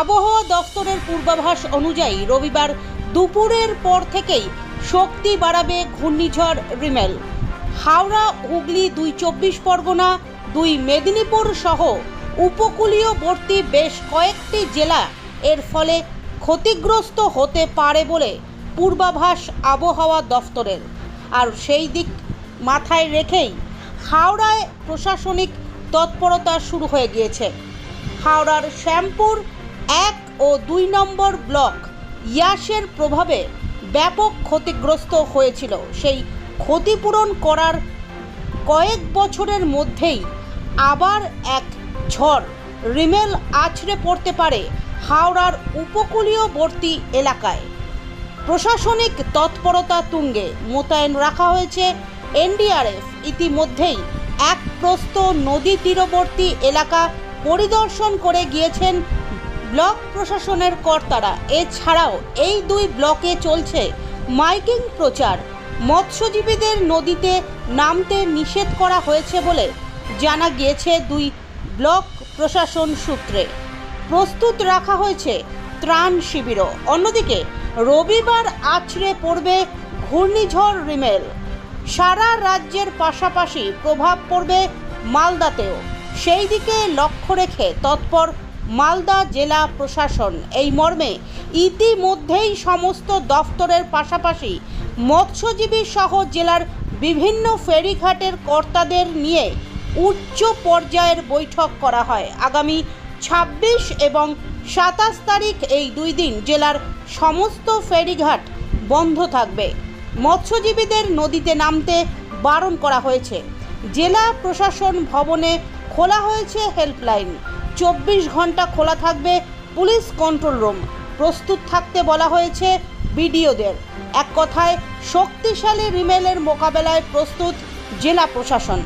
আবহাওয়া দফতরের পূর্বাভাস অনুযায়ী রবিবার দুপুরের পর থেকেই শক্তি বাড়াবে ঘূর্ণিঝড় রিমেল। হাওড়া, হুগলি দুই চব্বিশ পরগনা, দুই মেদিনীপুর সহ উপকূলীয়বর্তী বেশ কয়েকটি জেলা এর ফলে ক্ষতিগ্রস্ত হতে পারে বলে পূর্বাভাস আবহাওয়া দফতরের। আর সেই দিক মাথায় রেখেই হাওড়ায় প্রশাসনিক তৎপরতা শুরু হয়ে গিয়েছে। হাওড়ার শ্যামপুর এক ও দুই নম্বর ব্লক। ইয়াসের প্রভাবে ব্যাপক ক্ষতিগ্রস্ত হয়েছিল। সেই ক্ষতিপূরণ করার কয়েক বছরের মধ্যেই আবার এক ঝড় রিমেল আছড়ে পড়তে পারে হাওড়ার উপকূলীয়বর্তী এলাকায়। প্রশাসনিক তৎপরতা তুঙ্গে মোতায়েন রাখা হয়েছে এনডিআরএফ। ইতিমধ্যেই এক প্রস্ত নদী তীরবর্তী এলাকা পরিদর্শন করে গিয়েছেন ব্লক প্রশাসনের কর্তারা। এছাড়াও এই দুই ব্লকে চলছে মাইকিং প্রচার। মৎস্যজীবীদের নদীতে নামতে নিষেধ করা হয়েছে বলে জানা গিয়েছে দুই ব্লক প্রশাসন সূত্রে। প্রস্তুত রাখা হয়েছে ত্রাণ শিবিরও। অন্যদিকে রবিবার আছড়ে পড়বে ঘূর্ণিঝড় রিমেল। সারা রাজ্যের পাশাপাশি প্রভাব পড়বে মালদাতেও। সেই দিকে লক্ষ্য রেখে তৎপর মালদা জেলা প্রশাসন। এই মর্মে ইতিমধ্যেই সমস্ত দফতরের পাশাপাশি মৎস্যজীবী সহ জেলার বিভিন্ন ফেরিঘাটের কর্তাদের নিয়ে উচ্চ পর্যায়ের বৈঠক করা হয়। আগামী ছাব্বিশ এবং সাতাশ তারিখ এই দুই দিন জেলার সমস্ত ফেরিঘাট বন্ধ থাকবে। মৎস্যজীবীদের নদীতে নামতে বারণ করা হয়েছে। জেলা প্রশাসন ভবনে খোলা হয়েছে হেল্পলাইন। চব্বিশ ঘণ্টা খোলা থাকবে পুলিশ কন্ট্রোল রুম। প্রস্তুত থাকতে বলা হয়েছে বিডিওদের। এক কথায়, শক্তিশালী রিমেলের মোকাবেলায় প্রস্তুত জেলা প্রশাসন।